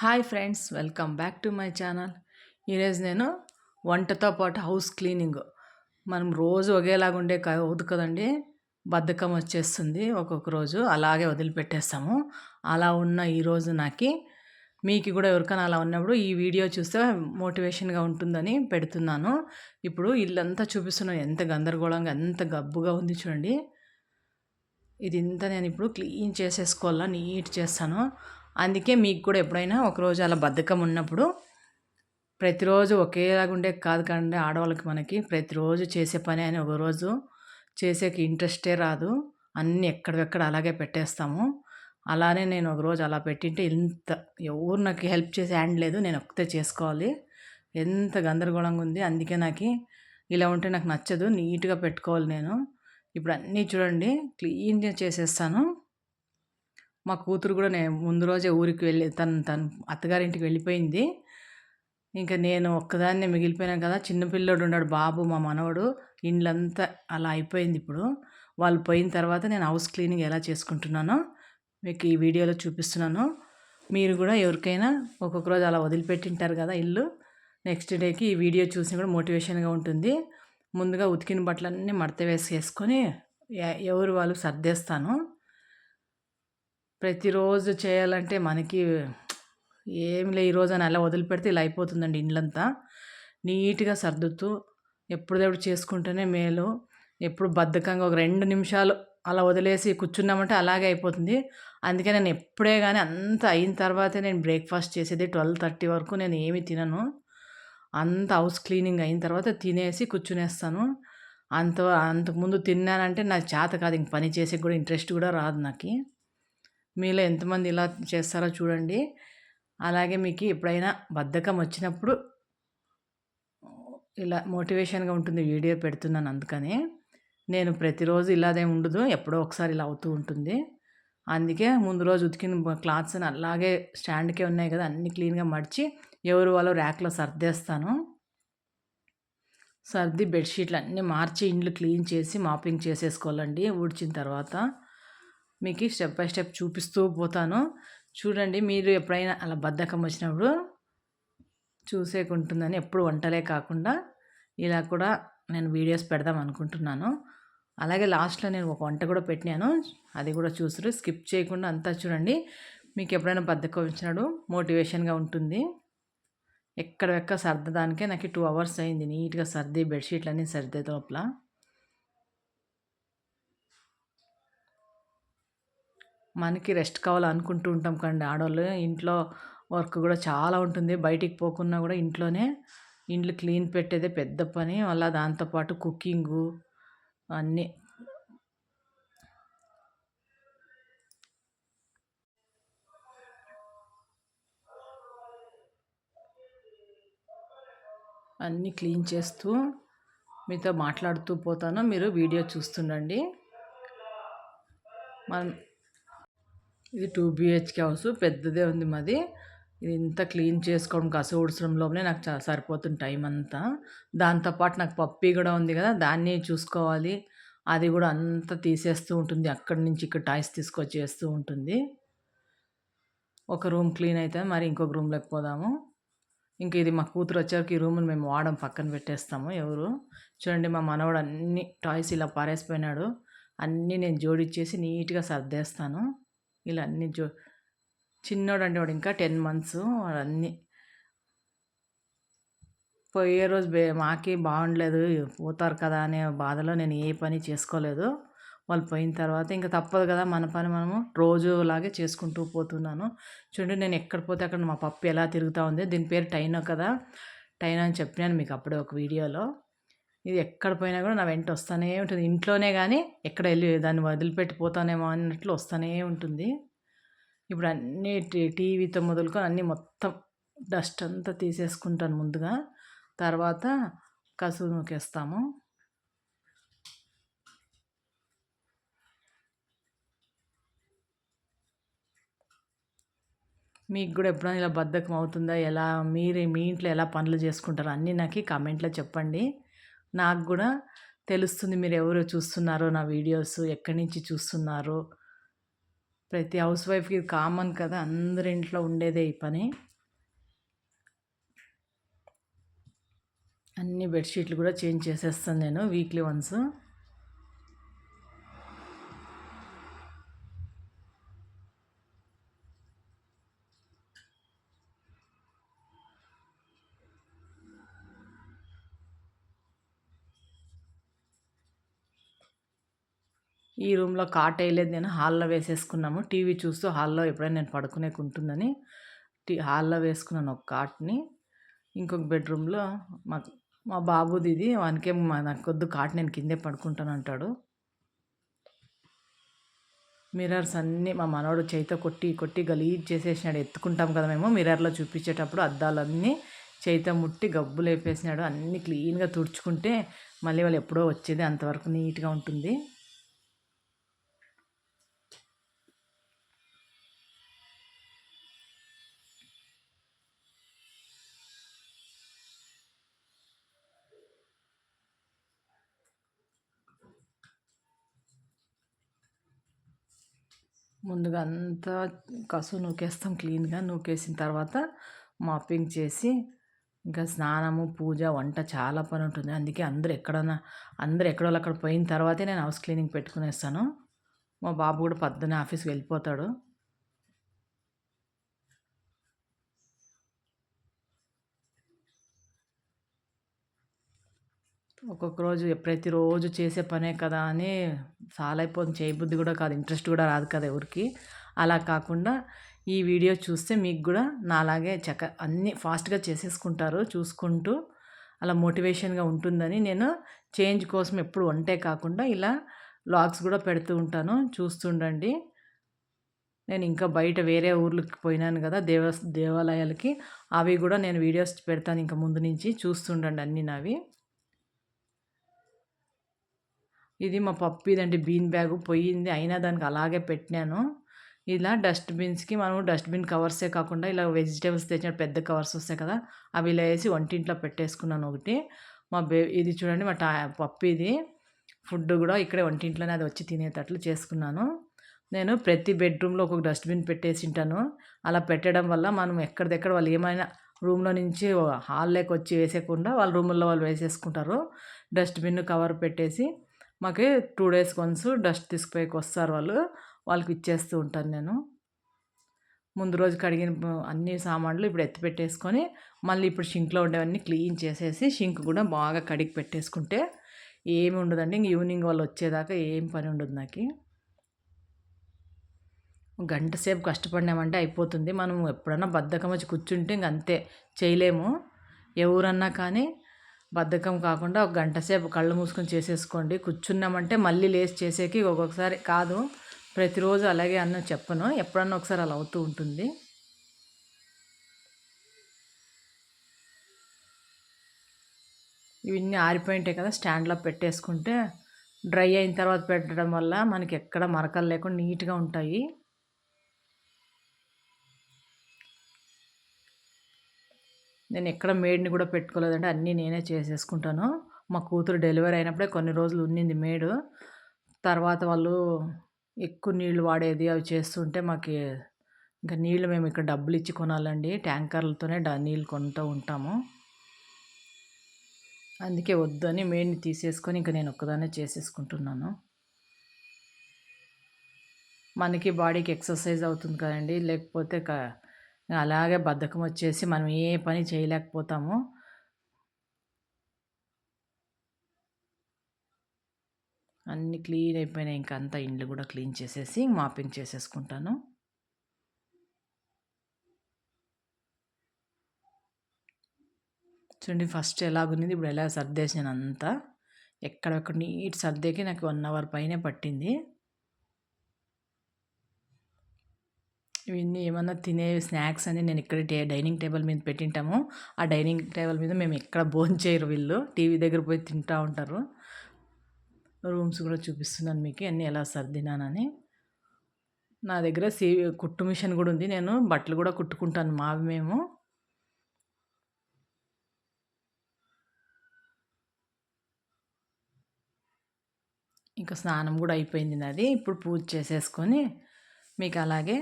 Hi friends welcome back to my channel. ఈరోజు నేను వంటతో పాటు హౌస్ క్లీనింగ్. మనం రోజు ఒకేలాగా ఉండే కాదు కదండి? బద్ధకం వచ్చేస్తుంది ఒక్కొక్క రోజు అలాగే వదిలిపెట్టేస్తాము. అలా ఉన్న ఈరోజు నాకు మీకు కూడా ఎవరికైనా అలా ఉన్నప్పుడు ఈ వీడియో చూస్తే మోటివేషన్గా ఉంటుందని పెడుతున్నాను. ఇప్పుడు ఇల్లంతా చూపిస్తున్నాను ఎంత గందరగోళంగా ఎంత గబ్బుగా ఉంది చూడండి. ఇది ఇంత నేను ఇప్పుడు క్లీన్ చేసేసుకోవాలా నీట్ చేస్తాను. అందుకే మీకు కూడా ఎప్పుడైనా ఒకరోజు అలా బద్ధకం ఉన్నప్పుడు ప్రతిరోజు ఒకేలాగా ఉండే కాదు కానీ ఆడవాళ్ళకి మనకి. ప్రతిరోజు చేసే పని అని ఒకరోజు చేసేకి ఇంట్రెస్టే రాదు. అన్నీ ఎక్కడికక్కడ అలాగే పెట్టేస్తాము. అలానే నేను ఒకరోజు అలా పెట్టింటే ఇంత ఎవరు నాకు హెల్ప్ చేసి హ్యాండ్ లేదు నేను ఒక్కతే చేసుకోవాలి. ఎంత గందరగోళంగా ఉంది. అందుకే నాకు ఇలా ఉంటే నాకు నచ్చదు. నీట్గా పెట్టుకోవాలి నేను. ఇప్పుడు అన్నీ చూడండి క్లీన్ చేసేస్తాను. మా కూతురు కూడా నేను ముందు రోజే ఊరికి వెళ్ళి తను తను అత్తగారింటికి వెళ్ళిపోయింది. ఇంకా నేను ఒక్కదాన్నే మిగిలిపోయినాను కదా చిన్నపిల్లోడు ఉన్నాడు బాబు మా మనవడు. ఇండ్లంతా అలా అయిపోయింది ఇప్పుడు. వాళ్ళు పోయిన తర్వాత నేను హౌస్ క్లీనింగ్ ఎలా చేసుకుంటున్నానో మీకు ఈ వీడియోలో చూపిస్తున్నాను. మీరు కూడా ఎవరికైనా ఒక్కొక్క రోజు అలా వదిలిపెట్టింటారు కదా ఇల్లు. నెక్స్ట్ డేకి ఈ వీడియో చూసి కూడా మోటివేషన్గా ఉంటుంది. ముందుగా ఉతికిన బట్టలన్నీ మడత వేసి వేసుకొని ఎవరు వాళ్ళు సర్దేస్తాను. ప్రతిరోజు చేయాలంటే మనకి ఏమి లే ఈరోజు అని అలా వదిలిపెడితే ఇలా అయిపోతుందండి ఇండ్లంతా. నీట్గా సర్దుతూ ఎప్పుడెప్పుడు చేసుకుంటేనే మేలు. ఎప్పుడు బద్ధకంగా ఒక రెండు నిమిషాలు అలా వదిలేసి కూర్చున్నామంటే అలాగే అయిపోతుంది. అందుకే నేను ఎప్పుడే కానీ అంత అయిన తర్వాతే నేను బ్రేక్ఫాస్ట్ చేసేది ట్వెల్వ్ థర్టీ వరకు నేను ఏమి తినను. అంత హౌస్ క్లీనింగ్ అయిన తర్వాత తినేసి కూర్చునేస్తాను. అంత అంతకుముందు తిన్నానంటే నాకు చేత కాదు ఇంక పని చేసే కూడా ఇంట్రెస్ట్ కూడా రాదు నాకు. మీలో ఎంతమంది ఇలా చేస్తారో చూడండి. అలాగే మీకు ఎప్పుడైనా బద్ధకం వచ్చినప్పుడు ఇలా మోటివేషన్గా ఉంటుంది వీడియో పెడుతున్నాను అందుకని. నేను ప్రతిరోజు ఇలాదే ఉండదు ఎప్పుడో ఒకసారి ఇలా అవుతూ ఉంటుంది. అందుకే ముందు రోజు ఉతికిన క్లాత్స్ అలాగే స్టాండ్కే ఉన్నాయి కదా అన్నీ క్లీన్గా మడిచి ఎవరు వాళ్ళు ర్యాక్లో సర్దేస్తాను. సర్ది బెడ్షీట్లు అన్నీ మార్చి ఇండ్లు క్లీన్ చేసి మాపింగ్ చేసేసుకోవాలండి ఊడ్చిన తర్వాత. మీకు స్టెప్ బై స్టెప్ చూపిస్తూ పోతాను. చూడండి మీరు ఎప్పుడైనా అలా బద్ధకం వచ్చినప్పుడు చూసేకుంటుందని ఎప్పుడు వంటలే కాకుండా ఇలా కూడా నేను వీడియోస్ పెడదాం అనుకుంటున్నాను. అలాగే లాస్ట్లో నేను ఒక వంట కూడా పెట్టినాను. అది కూడా చూసారు స్కిప్ చేయకుండా అంతా చూడండి. మీకు ఎప్పుడైనా బద్ధకం వచ్చినాడు మోటివేషన్గా ఉంటుంది. ఎక్కడ సర్దడానికే నాకు టూ అవర్స్ అయింది నీట్గా సర్ది బెడ్షీట్లన్నీ సర్దే లోపల. మనకి రెస్ట్ కావాలనుకుంటూ ఉంటాం కండి. ఆడవాళ్ళు ఇంట్లో వర్క్ కూడా చాలా ఉంటుంది. బయటికి పోకున్నా కూడా ఇంట్లోనే ఇండ్లు క్లీన్ పెట్టేదే పెద్ద పని. మళ్ళీ దాంతోపాటు కుకింగు అన్నీ. అన్నీ క్లీన్ చేస్తూ మీతో మాట్లాడుతూ పోతాను. మీరు వీడియో చూస్తుండండి. మనం ఇది టూ బిహెచ్కే హౌస్. పెద్దదే ఉంది మాది. ఇది ఇంత క్లీన్ చేసుకోవడం కస ఊడ్చడంలోనే నాకు చాలా సరిపోతుంది టైం అంతా. దాంతోపాటు నాకు పప్పి కూడా ఉంది కదా దాన్ని చూసుకోవాలి. అది కూడా అంతా తీసేస్తూ ఉంటుంది. అక్కడి నుంచి ఇక్కడ టాయ్స్ తీసుకొచ్చేస్తూ ఉంటుంది. ఒక రూమ్ క్లీన్ అయితే మరి ఇంకొక రూమ్లోకి పోదాము. ఇంకా ఇది మా కూతురు వచ్చాక ఈ రూమ్ని మేము వాడడం పక్కన పెట్టేస్తాము ఎవరు. చూడండి మా మనవాడు అన్ని టాయ్స్ ఇలా పారేసిపోయినాడు. అన్నీ నేను జోడిచ్చేసి నీట్గా సర్దేస్తాను. ఇలా అన్ని జో చిన్నోడు అంటే వాడు ఇంకా టెన్ మంత్స్ అన్నీ పోయే రోజు బే మాకే బాగుండలేదు పోతారు కదా అనే బాధలో నేను ఏ పని చేసుకోలేదు. వాళ్ళు పోయిన తర్వాత ఇంకా తప్పదు కదా మన పని మనము రోజులాగే చేసుకుంటూ పోతున్నాను. చూడండి నేను ఎక్కడ పోతే అక్కడ మా పప్పు ఎలా తిరుగుతూ ఉంది దీని పేరు టైనో కదా. టైనో అని చెప్పినాను మీకు అప్పుడే ఒక వీడియోలో. ఇది ఎక్కడ పోయినా కూడా నా వెంట వస్తూనే ఉంటుంది. ఇంట్లోనే కానీ ఎక్కడ వెళ్ళి దాన్ని వదిలిపెట్టిపోతానేమో అన్నట్లు వస్తూనే ఉంటుంది. ఇప్పుడు అన్నీ టీవీతో మొదలుకొని అన్నీ మొత్తం డస్ట్ అంతా తీసేసుకుంటాను ముందుగా. తర్వాత కసువు నూకేస్తాము. మీకు కూడా ఎప్పుడైనా ఇలా బద్ధకం అవుతుందా? ఎలా మీరే మీ ఇంట్లో ఎలా పనులు చేసుకుంటారో అన్నీ నాకు కామెంట్లో చెప్పండి. నాకు కూడా తెలుస్తుంది మీరు ఎవరు చూస్తున్నారో నా వీడియోస్ ఎక్కడి నుంచి చూస్తున్నారో. ప్రతి హౌస్ వైఫ్కి ఇది కామన్ కదా అందరి ఇంట్లో ఉండేదే ఈ పని. అన్ని బెడ్షీట్లు కూడా చేంజ్ చేసేస్తాను నేను వీక్లీ వన్స్. ఈ రూమ్లో కాట్ వేయలేదు. నేను హాల్లో వేసేసుకున్నాము. టీవీ చూస్తూ హాల్లో ఎప్పుడైనా నేను పడుకునేకి ఉంటుందని టీ హాల్లో వేసుకున్నాను ఒక కాట్ని. ఇంకొక బెడ్రూమ్లో మా మా బాబుది ఇది. వానికే నాకు కొద్దు కాట్ నేను కిందే పడుకుంటాను అంటాడు. మిర్రర్స్ అన్నీ మా మనోడు చేయితో కొట్టి కొట్టి గలీజ్ చేసేసినాడు. ఎత్తుకుంటాం కదా మేము. మిర్రర్లో చూపించేటప్పుడు అద్దాలన్నీ చేయితో ముట్టి గబ్బు లేపేసినాడు అన్నీ క్లీన్గా తుడుచుకుంటే మళ్ళీ వాళ్ళు ఎప్పుడో వచ్చేది అంతవరకు నీట్గా ఉంటుంది. ముందుగా అంతా కసు నూకేస్తాం క్లీన్గా. నూకేసిన తర్వాత మాపింగ్ చేసి ఇంకా స్నానము పూజ వంట చాలా పని ఉంటుంది. అందుకే అందరు ఎక్కడన్నా అందరు ఎక్కడో అక్కడ పోయిన తర్వాతే నేను హౌస్ క్లీనింగ్ పెట్టుకునేస్తాను. మా బాబు కూడా పొద్దున్న ఆఫీస్కి వెళ్ళిపోతాడు. ఒక్కొక్క రోజు ప్రతిరోజు చేసే పనే కదా అని చాలా అయిపోతుంది. చేయబుద్ధి కూడా కాదు ఇంట్రెస్ట్ కూడా రాదు కదా ఎవరికి. అలా కాకుండా ఈ వీడియో చూస్తే మీకు కూడా నాలాగే చక్క అన్నీ ఫాస్ట్గా చేసేసుకుంటారు చూసుకుంటూ అలా మోటివేషన్గా ఉంటుందని నేను చేంజ్ కోసం ఎప్పుడు వంటే కాకుండా ఇలా లాగ్స్ కూడా పెడుతూ ఉంటాను. చూస్తుండండి. నేను ఇంకా బయట వేరే ఊర్లకి పోయినాను కదా దేవ దేవాలయాలకి అవి కూడా నేను వీడియోస్ పెడతాను ఇంకా ముందు నుంచి చూస్తుండండి అన్నీ నావి. ఇది మా పప్పు ఇదండి బీన్ బ్యాగ్ పోయింది. అయినా దానికి అలాగే పెట్టినాను. ఇలా డస్ట్బిన్స్కి మనం డస్ట్బిన్ కవర్సే కాకుండా ఇలా వెజిటేబుల్స్ తెచ్చిన పెద్ద కవర్స్ వస్తాయి కదా అవి ఇలా వేసి వంటింట్లో పెట్టేసుకున్నాను ఒకటి. మా బే ఇది చూడండి మా టా పప్పు ఇది ఫుడ్ కూడా ఇక్కడే వంటింట్లోనే అది వచ్చి తినేటట్లు చేసుకున్నాను. నేను ప్రతి బెడ్రూమ్లో ఒక డస్ట్బిన్ పెట్టేసి ఉంటాను. అలా పెట్టడం వల్ల మనం ఎక్కడిదెక్కడ వాళ్ళు ఏమైనా రూమ్లో నుంచి హాల్లోకి వచ్చి వేసేయకుండా వాళ్ళ రూముల్లో వాళ్ళు వేసేసుకుంటారు. డస్ట్బిన్ కవర్ పెట్టేసి మాకు టూ డేస్ వన్స్ డస్ట్ తీసుకుపోయి వస్తారు వాళ్ళు. వాళ్ళకి ఇచ్చేస్తూ ఉంటాను నేను. ముందు రోజు కడిగిన అన్ని సామాన్లు ఇప్పుడు ఎత్తి పెట్టేసుకొని మళ్ళీ ఇప్పుడు షింక్లో ఉండేవన్నీ క్లీన్ చేసేసి షింక్ కూడా బాగా కడిగి పెట్టేసుకుంటే ఏమి ఉండదండి. ఇంక ఈవినింగ్ వాళ్ళు వచ్చేదాకా ఏం పని ఉండదు నాకు. గంట సేపు కష్టపడినామంటే అయిపోతుంది. మనం ఎప్పుడన్నా బద్ధకం వచ్చి కూర్చుంటే ఇంక అంతే చేయలేము. ఎవరన్నా కానీ బద్ధకం కాకుండా ఒక గంట సేపు కళ్ళు మూసుకొని చేసేసుకోండి. కూర్చున్నామంటే మళ్ళీ లేచి చేసేకి ఒక్కొక్కసారి కాదు ప్రతిరోజు అలాగే అన్న చెప్పను. ఎప్పుడన్నా ఒకసారి అలా అవుతూ ఉంటుంది. ఇవన్నీ ఆరిపోయింటాయి కదా స్టాండ్లో పెట్టేసుకుంటే డ్రై అయిన తర్వాత పెట్టడం వల్ల మనకి ఎక్కడ మరకలు లేకుండా నీట్గా ఉంటాయి. నేను ఎక్కడ మేడ్ని కూడా పెట్టుకోలేదంటే అన్నీ నేనే చేసేసుకుంటాను. మా కూతురు డెలివరీ అయినప్పుడే కొన్ని రోజులు ఉన్నింది మేడు. తర్వాత వాళ్ళు ఎక్కువ నీళ్ళు వాడేది అవి చేస్తుంటే మాకు ఇంకా నీళ్ళు మేము ఇక్కడ డబ్బులు ఇచ్చి కొనాలండి. ట్యాంకర్లతోనే డ నీళ్ళు కొంటూ ఉంటాము. అందుకే వద్దని మేడ్ని తీసేసుకొని ఇంకా నేను ఒక్కదానే చేసేసుకుంటున్నాను. మనకి బాడీకి ఎక్సర్సైజ్ అవుతుంది కదండి. లేకపోతే అలాగే బద్ధకం వచ్చేసి మనం ఏ పని చేయలేకపోతాము అన్నీ క్లీన్ అయిపోయినాయి. ఇంకా అంతా ఇండ్లు కూడా క్లీన్ చేసేసి మాపింగ్ చేసేసుకుంటాను. చూడండి ఫస్ట్ ఎలాగుంది? ఇప్పుడు ఎలా సర్దేసాను అంతా ఎక్కడెక్కడ నీట్ సర్దేకి నాకు వన్ అవర్ పైనే పట్టింది. ఇవన్నీ ఏమన్నా తినే స్నాక్స్ అని నేను ఇక్కడ టే డైనింగ్ టేబుల్ మీద పెట్టింటాము. ఆ డైనింగ్ టేబుల్ మీద మేము ఎక్కడ భోంచేయరు వీళ్ళు. టీవీ దగ్గర పోయి తింటూ ఉంటారు. రూమ్స్ కూడా చూపిస్తున్నాను మీకు అన్నీ ఎలా సర్దినానని. నా దగ్గర సీ కుట్టు మిషన్ కూడా ఉంది. నేను బట్టలు కూడా కుట్టుకుంటాను మావి మేము. ఇంకా స్నానం కూడా అయిపోయింది నాది. ఇప్పుడు పూజ చేసేసుకొని మీకు అలాగే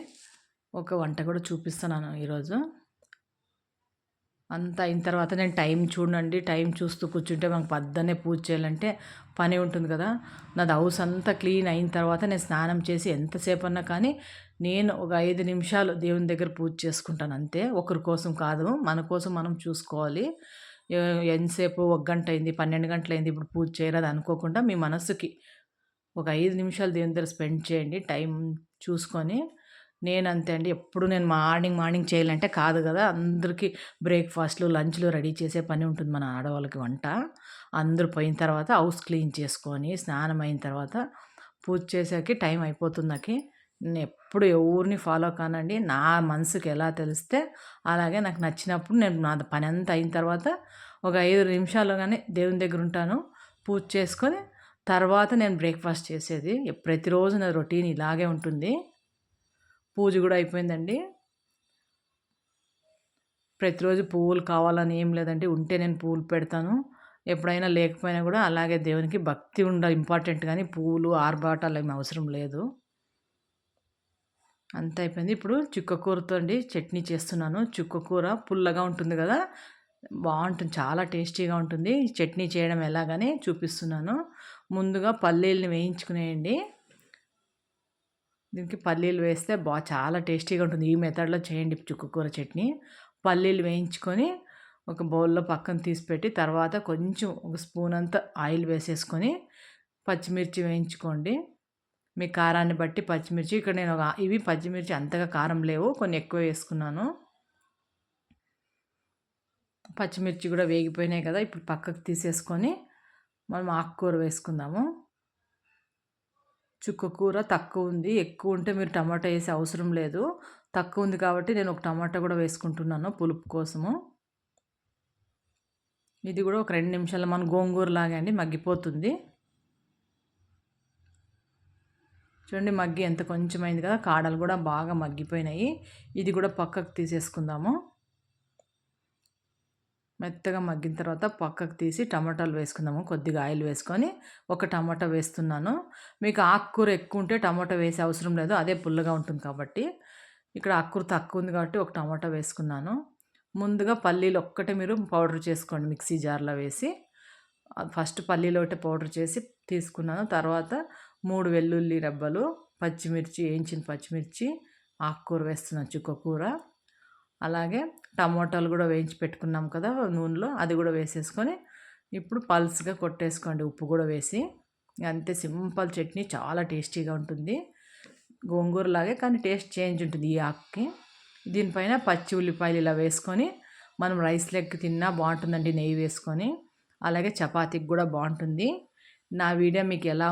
ఒక వంట కూడా చూపిస్తున్నాను ఈరోజు. అంత అయిన తర్వాత నేను టైం చూడండి టైం చూస్తూ కూర్చుంటే మాకు పద్దనే పూజ చేయాలంటే పని ఉంటుంది కదా. నాది హౌస్ అంతా క్లీన్ అయిన తర్వాత నేను స్నానం చేసి ఎంతసేపు అన్నా కానీ నేను ఒక ఐదు నిమిషాలు దేవుని దగ్గర పూజ చేసుకుంటాను అంతే. ఒకరి కోసం కాదు మన కోసం మనం చూసుకోవాలి. ఎంతసేపు ఒక గంట అయింది పన్నెండు గంటలు అయింది ఇప్పుడు పూజ చేయరాదు అనుకోకుండా మీ మనసుకి ఒక ఐదు నిమిషాలు దేవుని దగ్గర స్పెండ్ చేయండి టైం చూసుకొని నేను అంతే అండి. ఎప్పుడు నేను మార్నింగ్ మార్నింగ్ చేయాలంటే కాదు కదా. అందరికీ బ్రేక్ఫాస్ట్లు లంచ్లు రెడీ చేసే పని ఉంటుంది మన ఆడవాళ్ళకి వంట. అందరూ పోయిన తర్వాత హౌస్ క్లీన్ చేసుకొని స్నానం అయిన తర్వాత పూజ చేసాకి టైం అయిపోతుంది నాకు. నేను ఎప్పుడు ఎవరిని ఫాలో కానండి. నా మనసుకి ఎలా తెలిస్తే అలాగే నాకు నచ్చినప్పుడు నేను నా పని అంతా అయిన తర్వాత ఒక ఐదు నిమిషాలు కానీ దేవుని దగ్గర ఉంటాను. పూజ చేసుకొని తర్వాత నేను బ్రేక్ఫాస్ట్ చేసేది. ప్రతిరోజు నా రొటీన్ ఇలాగే ఉంటుంది. పూజ కూడా అయిపోయిందండి. ప్రతిరోజు పువ్వులు కావాలని ఏం లేదండి. ఉంటే నేను పువ్వులు పెడతాను. ఎప్పుడైనా లేకపోయినా కూడా అలాగే దేవునికి భక్తి ఉండ ఇంపార్టెంట్ కానీ పువ్వులు ఆర్భాటాలు ఏమి అవసరం లేదు. అంత అయిపోయింది. ఇప్పుడు చుక్కకూరతో అండి చట్నీ చేస్తున్నాను. చుక్కకూర పుల్లగా ఉంటుంది కదా బాగుంటుంది. చాలా టేస్టీగా ఉంటుంది. చట్నీ చేయడం ఎలాగని చూపిస్తున్నాను. ముందుగా పల్లీలను వేయించుకునేయండి. దీనికి పల్లీలు వేస్తే బాగా చాలా టేస్టీగా ఉంటుంది. ఈ మెథడ్లో చేయండి చుక్కకూర చట్నీ. పల్లీలు వేయించుకొని ఒక బౌల్లో పక్కన తీసిపెట్టి తర్వాత కొంచెం ఒక స్పూన్ అంతా ఆయిల్ వేసేసుకొని పచ్చిమిర్చి వేయించుకోండి. మీ కారాన్ని బట్టి పచ్చిమిర్చి. ఇక్కడ నేను ఒక ఇవి పచ్చిమిర్చి అంతగా కారం లేవు. కొన్ని ఎక్కువ వేసుకున్నాను. పచ్చిమిర్చి కూడా వేగిపోయినాయి కదా. ఇప్పుడు పక్కకు తీసేసుకొని మనం ఆకుకూర వేసుకుందాము. చుక్క కూర తక్కువ ఉంది ఎక్కువ ఉంటే మీరు టమాటా వేసే అవసరం లేదు. తక్కువ ఉంది కాబట్టి నేను ఒక టమాటా కూడా వేసుకుంటున్నాను పులుపు కోసము. ఇది కూడా ఒక రెండు నిమిషాలు మన గోంగూర లాగా అండి మగ్గిపోతుంది. చూడండి మగ్గి ఎంత కొంచెం అయింది కదా కాడలు కూడా బాగా మగ్గిపోయినాయి. ఇది కూడా పక్కకు తీసేసుకుందాము. మెత్తగా మగ్గిన తర్వాత పక్కకు తీసి టమాటాలు వేసుకుందాము. కొద్దిగా ఆయిల్ వేసుకొని ఒక టమాటా వేస్తున్నాను. మీకు ఆకుకూర ఎక్కువ ఉంటే టమాటా వేసే అవసరం లేదు. అదే పుల్లగా ఉంటుంది కాబట్టి. ఇక్కడ ఆకుకూర తక్కువ ఉంది కాబట్టి ఒక టమాటా వేసుకున్నాను. ముందుగా పల్లీలు ఒక్కటే మీరు పౌడర్ చేసుకోండి మిక్సీ జార్లో వేసి. ఫస్ట్ పల్లీలు ఒకటి పౌడర్ చేసి తీసుకున్నాను. తర్వాత మూడు వెల్లుల్లి రెబ్బలు పచ్చిమిర్చి వేయించిన పచ్చిమిర్చి ఆకుకూర వేస్తున్నాను చుక్కకూర అలాగే టమోటాలు కూడా వేయించి పెట్టుకున్నాం కదా నూనెలో అది కూడా వేసేసుకొని ఇప్పుడు పల్స్గా కొట్టేసుకోండి ఉప్పు కూడా వేసి. అంతే సింపుల్ చట్నీ చాలా టేస్టీగా ఉంటుంది. గోంగూరలాగే కానీ టేస్ట్ చేంజ్ ఉంటుంది ఈ ఆకుకి. దీనిపైన పచ్చి ఉల్లిపాయలు ఇలా వేసుకొని మనం రైస్ లెగ్ తిన్నా బాగుంటుందండి నెయ్యి వేసుకొని. అలాగే చపాతీకి కూడా బాగుంటుంది. నా వీడియో మీకు ఎలా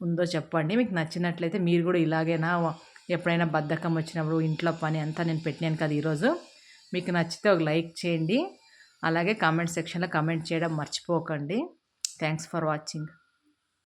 ఉందో చెప్పండి. మీకు నచ్చినట్లయితే మీరు కూడా ఇలాగేనా ఎప్పుడైనా బద్ధకం వచ్చినప్పుడు ఇంట్లో పని అంతా నేను పెట్టినాను కదా ఈరోజు మీకు నచ్చితే ఒక లైక్ చేయండి. అలాగే కామెంట్ సెక్షన్లో కామెంట్ చేయడం మర్చిపోకండి. Thanks for watching